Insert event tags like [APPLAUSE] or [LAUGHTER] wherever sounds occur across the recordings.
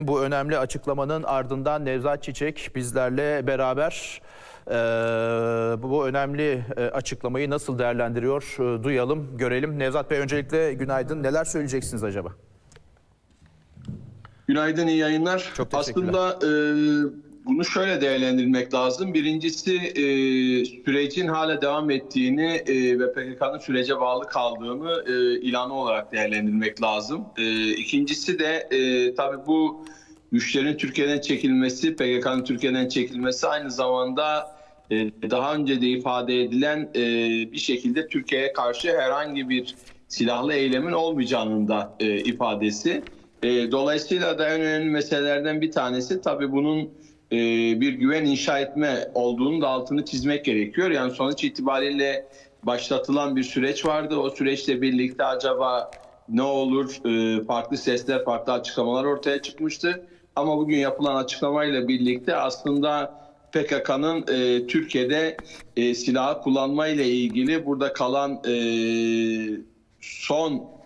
Bu önemli açıklamanın ardından Nevzat Çiçek bizlerle beraber eee, bu önemli e, açıklamayı nasıl değerlendiriyor e, duyalım, görelim. Nevzat Bey öncelikle günaydın. Neler söyleyeceksiniz acaba? Günaydın, iyi yayınlar. Çok teşekkürler. Aslında e, bunu şöyle değerlendirmek lazım. Birincisi e, sürecin hala devam ettiğini e, ve PKK'nın sürece bağlı kaldığını e, ilanı olarak değerlendirmek lazım. E, ikincisi de e, tabii bu güçlerin Türkiye'den çekilmesi, PKK'nın Türkiye'den çekilmesi aynı zamanda e, daha önce de ifade edilen e, bir şekilde Türkiye'ye karşı herhangi bir silahlı eylemin olmayacağının da e, ifadesi. E, dolayısıyla da en önemli meselelerden bir tanesi tabii bunun e, bir güven inşa etme olduğunu da altını çizmek gerekiyor. Yani sonuç itibariyle başlatılan bir süreç vardı. O süreçle birlikte acaba ne olur e, farklı sesler, farklı açıklamalar ortaya çıkmıştı. Ama bugün yapılan açıklamayla birlikte aslında PKK'nın e, Türkiye'de e, silahı kullanmayla ilgili burada kalan e, son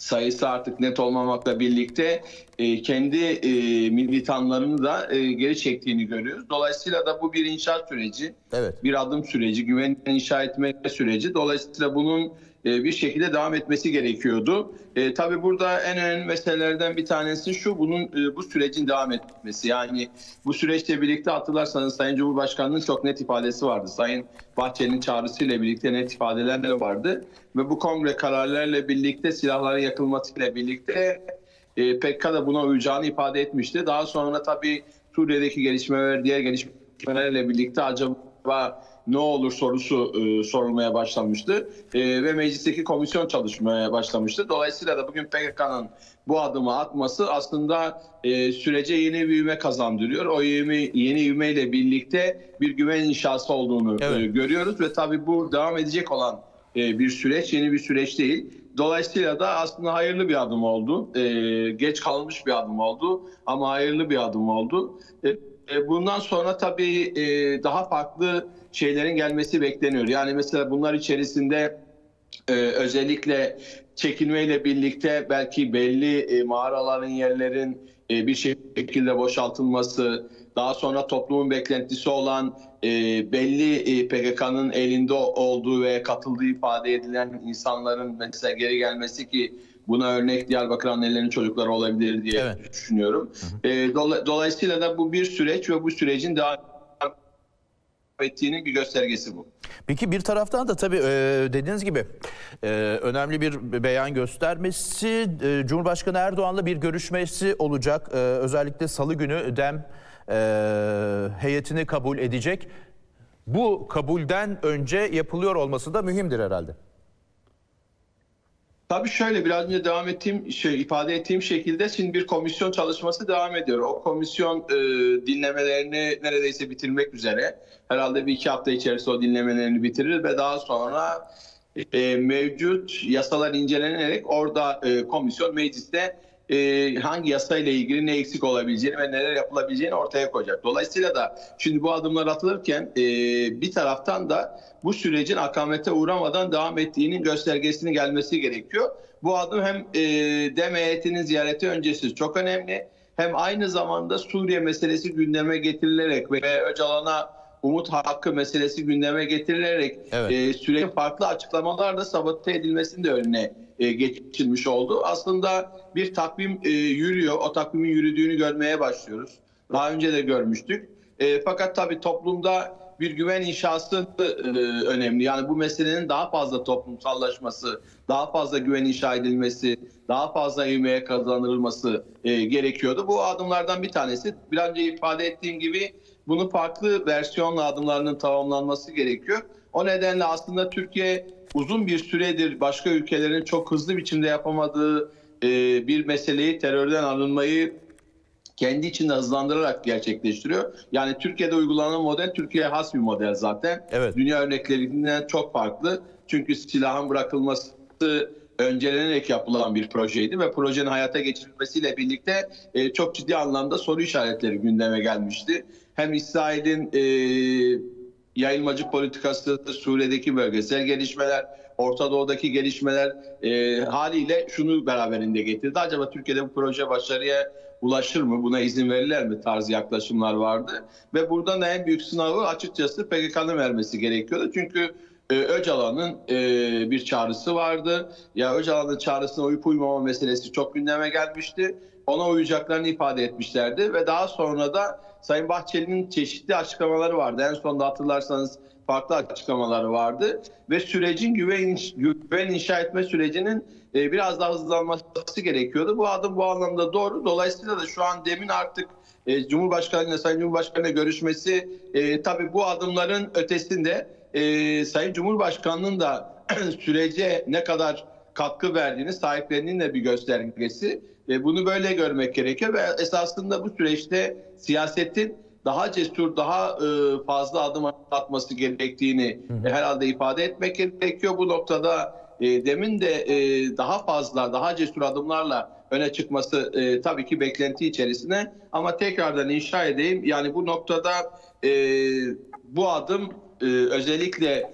sayısı artık net olmamakla birlikte e, kendi e, militanlarını da e, geri çektiğini görüyoruz. Dolayısıyla da bu bir inşaat süreci, Evet. bir adım süreci, güven inşa etme süreci. Dolayısıyla bunun bir şekilde devam etmesi gerekiyordu. E, tabii burada en önemli meselelerden bir tanesi şu, bunun e, bu sürecin devam etmesi. Yani bu süreçle birlikte hatırlarsanız Sayın Cumhurbaşkanı'nın çok net ifadesi vardı. Sayın Bahçeli'nin çağrısıyla birlikte net ifadeler de vardı. Ve bu kongre kararlarıyla birlikte silahların yakılmasıyla birlikte e, PKK da buna uyacağını ifade etmişti. Daha sonra tabii Suriye'deki gelişmeler, diğer gelişmelerle birlikte acaba ne olur sorusu e, sorulmaya başlamıştı E, ve meclisteki komisyon çalışmaya başlamıştı. Dolayısıyla da bugün PKK'nın bu adımı atması aslında e, sürece yeni bir ivme kazandırıyor. O ivme, yeni ivmeyle birlikte bir güven inşası olduğunu Evet. e, görüyoruz ve tabii bu devam edecek olan e, bir süreç, yeni bir süreç değil. Dolayısıyla da aslında hayırlı bir adım oldu. E, geç kalmış bir adım oldu ama hayırlı bir adım oldu. E, e, bundan sonra tabii e, daha farklı şeylerin gelmesi bekleniyor. Yani mesela bunlar içerisinde e, özellikle çekilmeyle birlikte belki belli e, mağaraların yerlerin e, bir şekilde boşaltılması, daha sonra toplumun beklentisi olan e, belli e, PKK'nın elinde olduğu ve katıldığı ifade edilen insanların mesela geri gelmesi ki buna örnek Diyarbakır annelerinin çocukları olabilir diye Evet. düşünüyorum. E, dola- dolayısıyla da bu bir süreç ve bu sürecin devam ettiğinin bir göstergesi bu. Peki bir taraftan da tabii e, dediğiniz gibi e, önemli bir beyan göstermesi e, Cumhurbaşkanı Erdoğan'la bir görüşmesi olacak. Özellikle salı günü DEM heyetini kabul edecek. Bu kabulden önce yapılıyor olması da mühimdir herhalde. Tabii şöyle biraz önce devam ettiğim şey ifade ettiğim şekilde şimdi bir komisyon çalışması devam ediyor. O komisyon e, dinlemelerini neredeyse bitirmek üzere. Herhalde bir iki hafta içerisinde o dinlemelerini bitirir ve daha sonra e, mevcut yasalar incelenerek orada e, komisyon mecliste e, hangi yasayla ilgili ne eksik olabileceğini ve neler yapılabileceğini ortaya koyacak. Dolayısıyla da şimdi bu adımlar atılırken e, bir taraftan da bu sürecin akamete uğramadan devam ettiğinin göstergesinin gelmesi gerekiyor. Bu adım hem e, DEM heyetinin ziyareti öncesi çok önemli hem aynı zamanda Suriye meselesi gündeme getirilerek ve Öcalan'a umut hakkı meselesi gündeme getirilerek Evet. e, sürecin farklı açıklamalarla sabote edilmesinin de önüne e, geçilmiş oldu. Aslında bir takvim e, yürüyor. O takvimin yürüdüğünü görmeye başlıyoruz. Daha önce de görmüştük. E, fakat tabii toplumda bir güven inşası e, önemli. Yani bu meselenin daha fazla toplumsallaşması, daha fazla güven inşa edilmesi, daha fazla ivmeye kazanılması e, gerekiyordu. Bu adımlardan bir tanesi. Bir önce ifade ettiğim gibi bunun farklı versiyonla adımlarının tamamlanması gerekiyor. O nedenle aslında Türkiye uzun bir süredir başka ülkelerin çok hızlı biçimde yapamadığı e, bir meseleyi terörden arınmayı kendi içinde hızlandırarak gerçekleştiriyor. Yani Türkiye'de uygulanan model Türkiye'ye has bir model zaten. Evet. Dünya örneklerinden çok farklı. Çünkü silahın bırakılması öncelenerek yapılan bir projeydi ve projenin hayata geçirilmesiyle birlikte e, çok ciddi anlamda soru işaretleri gündeme gelmişti. Hem İsrail'in e, yayılmacı politikası, Suriye'deki bölgesel gelişmeler, Orta Doğu'daki gelişmeler e, haliyle şunu beraberinde getirdi. Acaba Türkiye'de bu proje başarıya ulaşır mı? Buna izin verirler mi? Tarzı yaklaşımlar vardı. Ve buradan en büyük sınavı açıkçası PKK'nın vermesi gerekiyordu. Çünkü e, Öcalan'ın e, bir çağrısı vardı. Ya Öcalan'ın çağrısına uyup uymama meselesi çok gündeme gelmişti. Ona uyacaklarını ifade etmişlerdi ve daha sonra da Sayın Bahçeli'nin çeşitli açıklamaları vardı. En sonunda hatırlarsanız farklı açıklamaları vardı ve sürecin güven, güven inşa etme sürecinin e, biraz daha hızlanması gerekiyordu. Bu adım bu anlamda doğru. Dolayısıyla da şu an demin artık e, Cumhurbaşkanı ile Sayın Cumhurbaşkanı görüşmesi e, tabii bu adımların ötesinde e, Sayın Cumhurbaşkanı'nın da [CLEARS THROAT] sürece ne kadar katkı verdiğini sahiplerinin de bir göstergesi. E, bunu böyle görmek gerekiyor ve esasında bu süreçte siyasetin daha cesur, daha e, fazla adım atması gerektiğini e, herhalde ifade etmek gerekiyor. Bu noktada e, demin de e, daha fazla, daha cesur adımlarla öne çıkması e, tabii ki beklenti içerisine. Ama tekrardan inşa edeyim. Yani bu noktada e, bu adım e, özellikle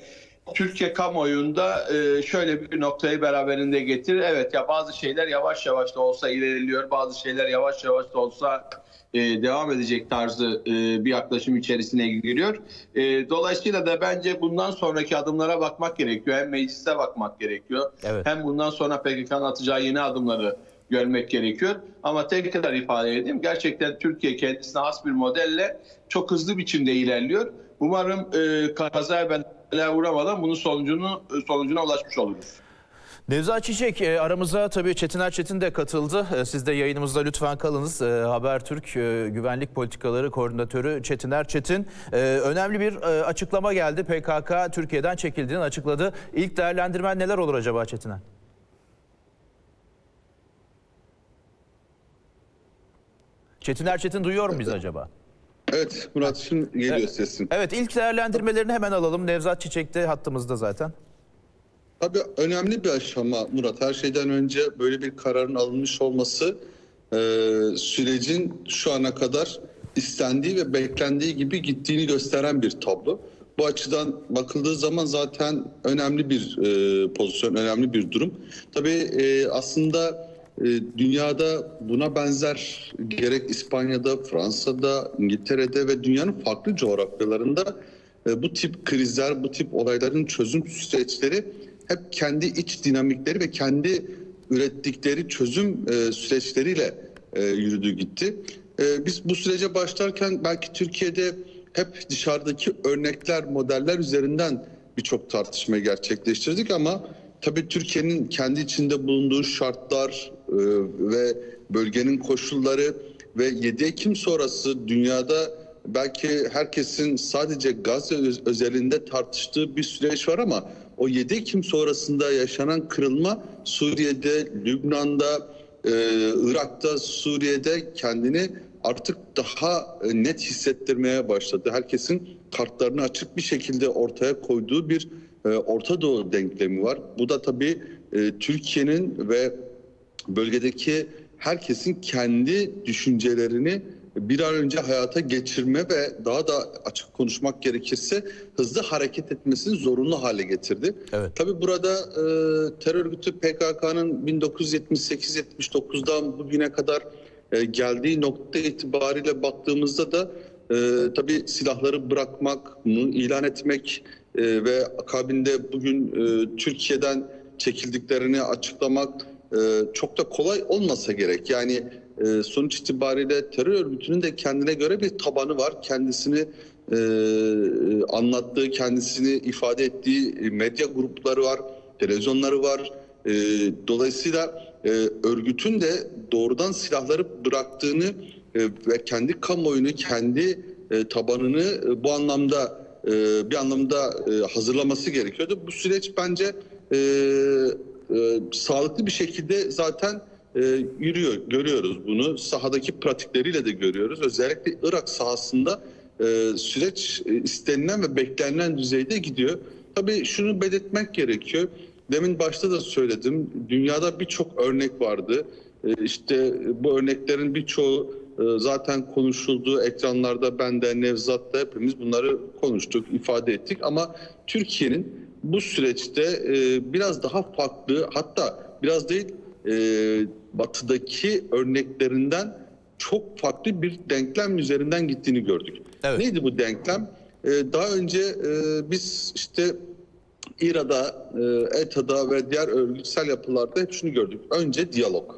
Türkiye kamuoyunda e, şöyle bir noktayı beraberinde getirir. Evet ya bazı şeyler yavaş yavaş da olsa ilerliyor. Bazı şeyler yavaş yavaş da olsa e, devam edecek tarzı e, bir yaklaşım içerisine giriyor. E, dolayısıyla da bence bundan sonraki adımlara bakmak gerekiyor. Hem meclise bakmak gerekiyor. Evet. Hem bundan sonra PKK'nın atacağı yeni adımları görmek gerekiyor. Ama tekrar ifade edeyim. Gerçekten Türkiye kendisine has bir modelle çok hızlı biçimde ilerliyor. Umarım e, kazaya bela uğramadan bunun sonucunu sonucuna ulaşmış oluruz. Nevzat Çiçek e, aramıza tabii Çetin Erçetin de katıldı. E, Siz de yayınımızda lütfen kalınız. E, Habertürk e, Güvenlik Politikaları Koordinatörü Çetin Erçetin e, önemli bir e, açıklama geldi. PKK Türkiye'den çekildiğini açıkladı. İlk değerlendirmen neler olur acaba Çetin'e? Çetin Erçetin duyuyor mu bizi acaba? Evet Murat şimdi geliyor Evet. sesin. Evet ilk değerlendirmelerini hemen alalım. Nevzat Çiçek de hattımızda zaten. Tabii önemli bir aşama Murat. Her şeyden önce böyle bir kararın alınmış olması e, sürecin şu ana kadar istendiği ve beklendiği gibi gittiğini gösteren bir tablo. Bu açıdan bakıldığı zaman zaten önemli bir e, pozisyon, önemli bir durum. Tabii e, aslında dünyada buna benzer gerek İspanya'da, Fransa'da, İngiltere'de ve dünyanın farklı coğrafyalarında e, bu tip krizler, bu tip olayların çözüm süreçleri hep kendi iç dinamikleri ve kendi ürettikleri çözüm e, süreçleriyle e, yürüdü gitti. Biz bu sürece başlarken belki Türkiye'de hep dışarıdaki örnekler, modeller üzerinden birçok tartışma gerçekleştirdik ama tabii Türkiye'nin kendi içinde bulunduğu şartlar e, ve bölgenin koşulları ve 7 Ekim sonrası dünyada belki herkesin sadece Gazze öz- özelinde tartıştığı bir süreç var ama o 7 Ekim sonrasında yaşanan kırılma Suriye'de, Lübnan'da, e, Irak'ta, Suriye'de kendini artık daha e, net hissettirmeye başladı. Herkesin kartlarını açık bir şekilde ortaya koyduğu bir Orta Doğu denklemi var. Bu da tabii Türkiye'nin ve bölgedeki herkesin kendi düşüncelerini bir an önce hayata geçirme ve daha da açık konuşmak gerekirse hızlı hareket etmesini zorunlu hale getirdi. Evet. Tabii burada e, terör örgütü PKK'nın 1978-79'dan bugüne kadar e, geldiği nokta itibariyle baktığımızda da e, tabii silahları bırakmak, bunu ilan etmek e, ve akabinde bugün e, Türkiye'den çekildiklerini açıklamak e, çok da kolay olmasa gerek. Yani e, sonuç itibariyle terör örgütünün de kendine göre bir tabanı var. Kendisini e, anlattığı, kendisini ifade ettiği medya grupları var, televizyonları var. Dolayısıyla örgütün de doğrudan silahları bıraktığını ve kendi kamuoyunu, kendi tabanını bu anlamda bir anlamda hazırlaması gerekiyordu. Bu süreç bence e, sağlıklı bir şekilde zaten e, yürüyor. Görüyoruz bunu. Sahadaki pratikleriyle de görüyoruz. Özellikle Irak sahasında e, süreç e, istenilen ve beklenilen düzeyde gidiyor. Tabii şunu belirtmek gerekiyor. Demin başta da söyledim. Dünyada birçok örnek vardı. E, işte bu örneklerin birçoğu e, zaten konuşuldu. Ekranlarda ben de Nevzat da hepimiz bunları konuştuk, ifade ettik. Ama Türkiye'nin bu süreçte e, biraz daha farklı hatta biraz değil e, batıdaki örneklerinden çok farklı bir denklem üzerinden gittiğini gördük. Evet. Neydi bu denklem? E, daha önce e, biz işte İRA'da, e, ETA'da ve diğer örgütsel yapılarda hep şunu gördük. Önce diyalog,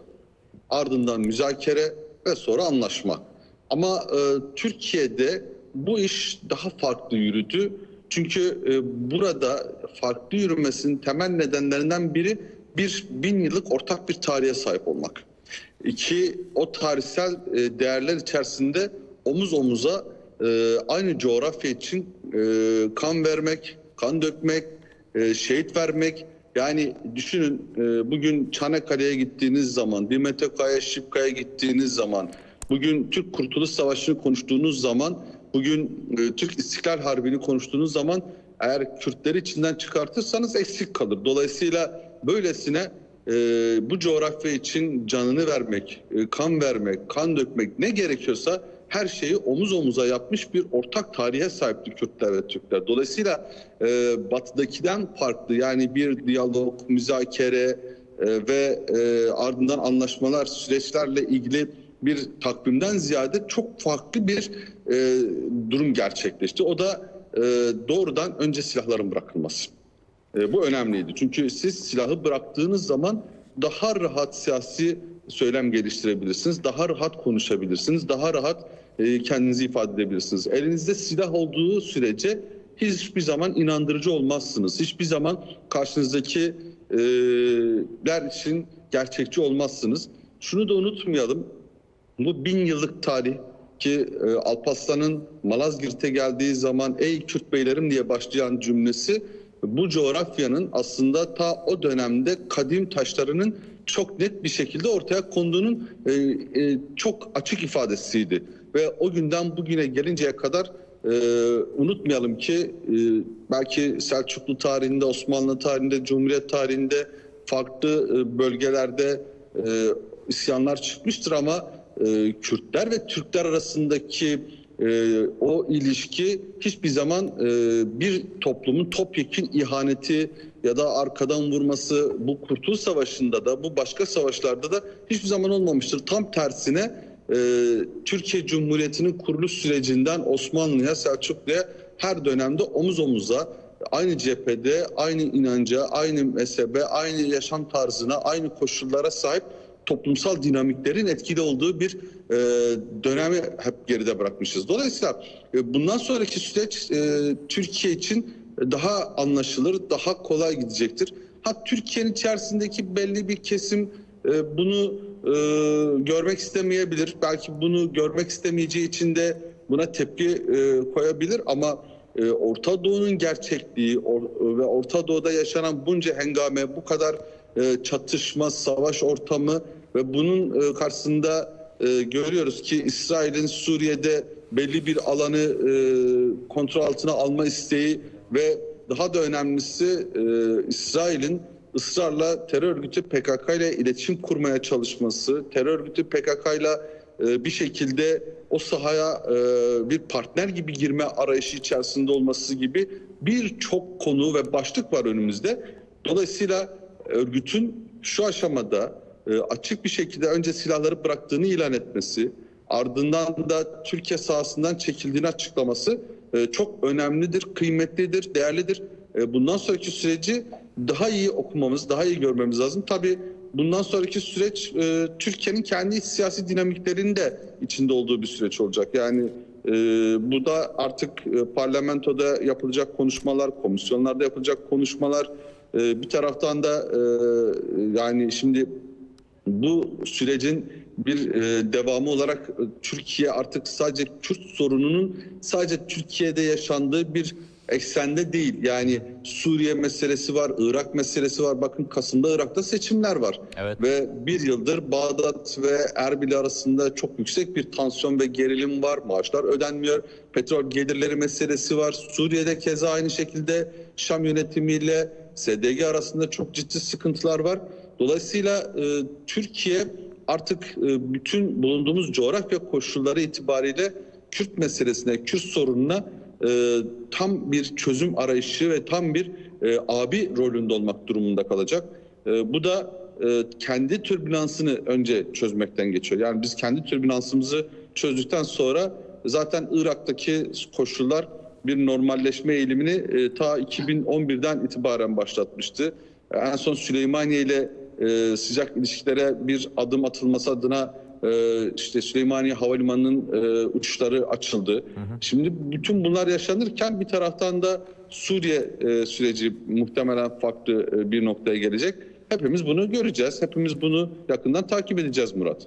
ardından müzakere ve sonra anlaşma. Ama e, Türkiye'de bu iş daha farklı yürüdü. Çünkü e, burada farklı yürümesinin temel nedenlerinden biri bir bin yıllık ortak bir tarihe sahip olmak. İki, o tarihsel e, değerler içerisinde omuz omuza e, aynı coğrafya için e, kan vermek, kan dökmek, e, şehit vermek. Yani düşünün e, bugün Çanakkale'ye gittiğiniz zaman, Dimetekaya, Şipka'ya gittiğiniz zaman, bugün Türk Kurtuluş Savaşı'nı konuştuğunuz zaman, bugün e, Türk İstiklal Harbi'ni konuştuğunuz zaman eğer Kürtleri içinden çıkartırsanız eksik kalır. Dolayısıyla böylesine e, bu coğrafya için canını vermek, e, kan vermek, kan dökmek ne gerekiyorsa her şeyi omuz omuza yapmış bir ortak tarihe sahipti Kürtler ve Türkler. Dolayısıyla e, batıdakiden farklı yani bir diyalog, müzakere e, ve e, ardından anlaşmalar, süreçlerle ilgili bir takvimden ziyade çok farklı bir e, durum gerçekleşti. O da e, doğrudan önce silahların bırakılması. E, bu önemliydi. Çünkü siz silahı bıraktığınız zaman daha rahat siyasi söylem geliştirebilirsiniz. Daha rahat konuşabilirsiniz. Daha rahat e, kendinizi ifade edebilirsiniz. Elinizde silah olduğu sürece hiçbir zaman inandırıcı olmazsınız. Hiçbir zaman karşınızdakiler için gerçekçi olmazsınız. Şunu da unutmayalım. Bu bin yıllık tarih ki e, Alparslan'ın Malazgirt'e geldiği zaman ey Kürt beylerim diye başlayan cümlesi bu coğrafyanın aslında ta o dönemde kadim taşlarının çok net bir şekilde ortaya konduğunun e, e, çok açık ifadesiydi. Ve o günden bugüne gelinceye kadar e, unutmayalım ki e, belki Selçuklu tarihinde, Osmanlı tarihinde, Cumhuriyet tarihinde farklı e, bölgelerde e, isyanlar çıkmıştır ama e, Kürtler ve Türkler arasındaki e, o ilişki hiçbir zaman e, bir toplumun topyekun ihaneti ya da arkadan vurması bu Kurtuluş Savaşı'nda da bu başka savaşlarda da hiçbir zaman olmamıştır. Tam tersine e, Türkiye Cumhuriyeti'nin kuruluş sürecinden Osmanlı'ya, Selçuklu'ya her dönemde omuz omuza aynı cephede, aynı inanca, aynı mezhebe, aynı yaşam tarzına, aynı koşullara sahip toplumsal dinamiklerin etkili olduğu bir e, dönemi hep geride bırakmışız. Dolayısıyla e, bundan sonraki süreç e, Türkiye için daha anlaşılır, daha kolay gidecektir. Ha Türkiye'nin içerisindeki belli bir kesim e, bunu e, görmek istemeyebilir. Belki bunu görmek istemeyeceği için de buna tepki e, koyabilir ama e, Orta Doğu'nun gerçekliği or- ve Orta Doğu'da yaşanan bunca hengame, bu kadar e, çatışma, savaş ortamı ve bunun e, karşısında e, görüyoruz ki İsrail'in Suriye'de belli bir alanı e, kontrol altına alma isteği ve daha da önemlisi İsrail'in ısrarla terör örgütü PKK ile iletişim kurmaya çalışması, terör örgütü PKK ile bir şekilde o sahaya bir partner gibi girme arayışı içerisinde olması gibi birçok konu ve başlık var önümüzde. Dolayısıyla örgütün şu aşamada e, açık bir şekilde önce silahları bıraktığını ilan etmesi, ardından da Türkiye sahasından çekildiğini açıklaması e, çok önemlidir, kıymetlidir, değerlidir. E, Bundan sonraki süreci daha iyi okumamız, daha iyi görmemiz lazım. Tabii bundan sonraki süreç Türkiye'nin kendi siyasi dinamiklerinin de içinde olduğu bir süreç olacak. Yani e, bu da artık parlamentoda yapılacak konuşmalar, komisyonlarda yapılacak konuşmalar, bir taraftan da yani şimdi bu sürecin bir e, devamı olarak e, Türkiye artık sadece Kürt sorununun sadece Türkiye'de yaşandığı bir eksende değil. Yani Suriye meselesi var, Irak meselesi var. Bakın Kasım'da Irak'ta seçimler var. Evet. Ve bir yıldır Bağdat ve Erbil arasında çok yüksek bir tansiyon ve gerilim var. Maaşlar ödenmiyor. Petrol gelirleri meselesi var. Suriye'de keza aynı şekilde Şam yönetimiyle SDG arasında çok ciddi sıkıntılar var. Dolayısıyla e, Türkiye artık e, bütün bulunduğumuz coğrafya koşulları itibariyle Kürt meselesine, Kürt sorununa e, tam bir çözüm arayışı ve tam bir e, abi rolünde olmak durumunda kalacak. E, bu da e, kendi türbülansını önce çözmekten geçiyor. Yani biz kendi türbülansımızı çözdükten sonra zaten Irak'taki koşullar bir normalleşme eğilimini e, ta 2011'den itibaren başlatmıştı. En son Süleymaniye ile e, sıcak ilişkilere bir adım atılması adına e, işte Süleymaniye Havalimanı'nın e, uçuşları açıldı. Şimdi bütün bunlar yaşanırken bir taraftan da Suriye e, süreci muhtemelen farklı e, bir noktaya gelecek. Hepimiz bunu göreceğiz. Hepimiz bunu yakından takip edeceğiz Murat.